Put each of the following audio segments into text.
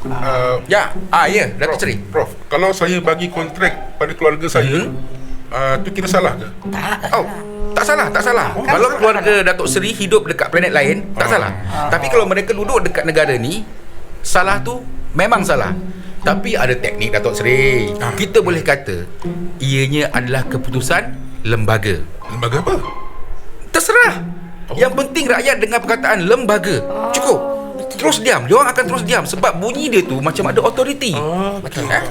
Uh, Ya, ah ya, Datuk Prof, Seri. Prof, kalau saya bagi kontrak pada keluarga saya, Hmm. uh, tu kira salah ke? Tak Oh, tak salah, tak salah. Oh, kalau keluarga Datuk Seri hidup dekat planet lain, tak Ah. salah. Tapi kalau mereka duduk dekat negara ni, salah tu memang salah. Tapi ada teknik Datuk Seri. Ah. Kita boleh kata ianya adalah keputusan lembaga. Lembaga apa? Terserah. Yang penting rakyat dengar perkataan lembaga. Cukup. Terus diam. Dia orang akan terus diam sebab bunyi dia tu macam ada authority. Oh, Betul. Eh?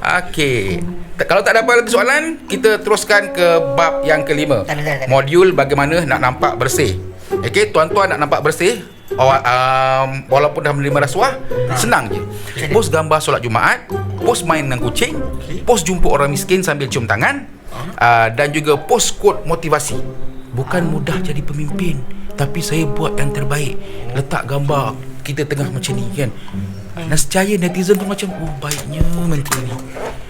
Okey. Ta- Kalau tak ada apa lagi soalan, kita teruskan ke bab yang kelima. Tak ada, tak ada, tak ada. Modul bagaimana nak nampak bersih. Okey, tuan-tuan nak nampak bersih, awak um, walaupun dah menerima rasuah, senang je. Post gambar solat Jumaat, post main dengan kucing, post jumpa orang miskin sambil cium tangan, uh, dan juga post quote motivasi. Bukan mudah jadi pemimpin, tapi saya buat yang terbaik. Letak gambar kita tengah macam ni kan. Nescaya netizen tu macam Oh baiknya menteri ni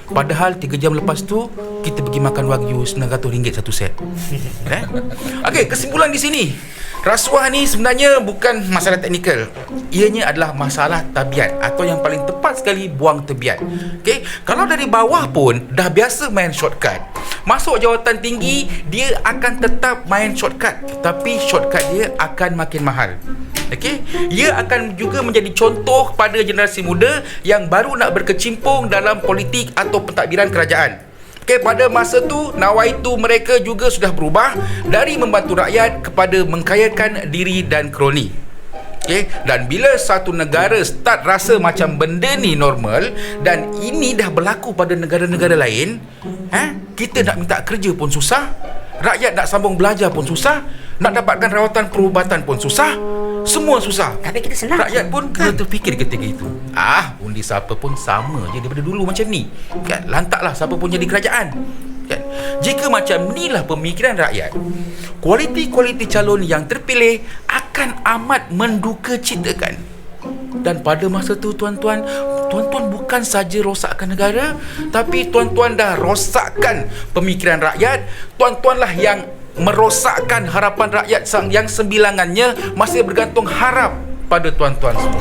Padahal 3 jam lepas tu Kita pergi makan wagyu RM900 satu set eh? Okey kesimpulan di sini Rasuah ni sebenarnya bukan masalah teknikal Ianya adalah masalah tabiat Atau yang paling tepat sekali buang tebiat Okey Kalau dari bawah pun dah biasa main shortcut Masuk jawatan tinggi Dia akan tetap main shortcut Tapi shortcut dia akan makin mahal Okey, ia akan juga menjadi contoh kepada generasi muda yang baru nak berkecimpung dalam politik atau pentadbiran kerajaan. Okey, pada masa tu nawaitu mereka juga sudah berubah dari membantu rakyat kepada mengkayakan diri dan kroni. Okey, dan bila satu negara start rasa macam benda ni normal dan ini dah berlaku pada negara-negara lain, eh, kita nak minta kerja pun susah, rakyat nak sambung belajar pun susah, nak dapatkan rawatan perubatan pun susah, semua susah. Tapi kita senang Rakyat pun kena terfikir ketika itu. Ah, undi siapa pun sama je daripada dulu macam ni. Kan, lantaklah siapa pun jadi kerajaan. Kan? Jika macam inilah pemikiran rakyat, kualiti-kualiti calon yang terpilih akan amat menduka citakan. Dan pada masa tu tuan-tuan, tuan-tuan bukan saja rosakkan negara, tapi tuan-tuan dah rosakkan pemikiran rakyat. Tuan-tuanlah yang merosakkan harapan rakyat yang sembilangannya masih bergantung harap pada tuan-tuan semua.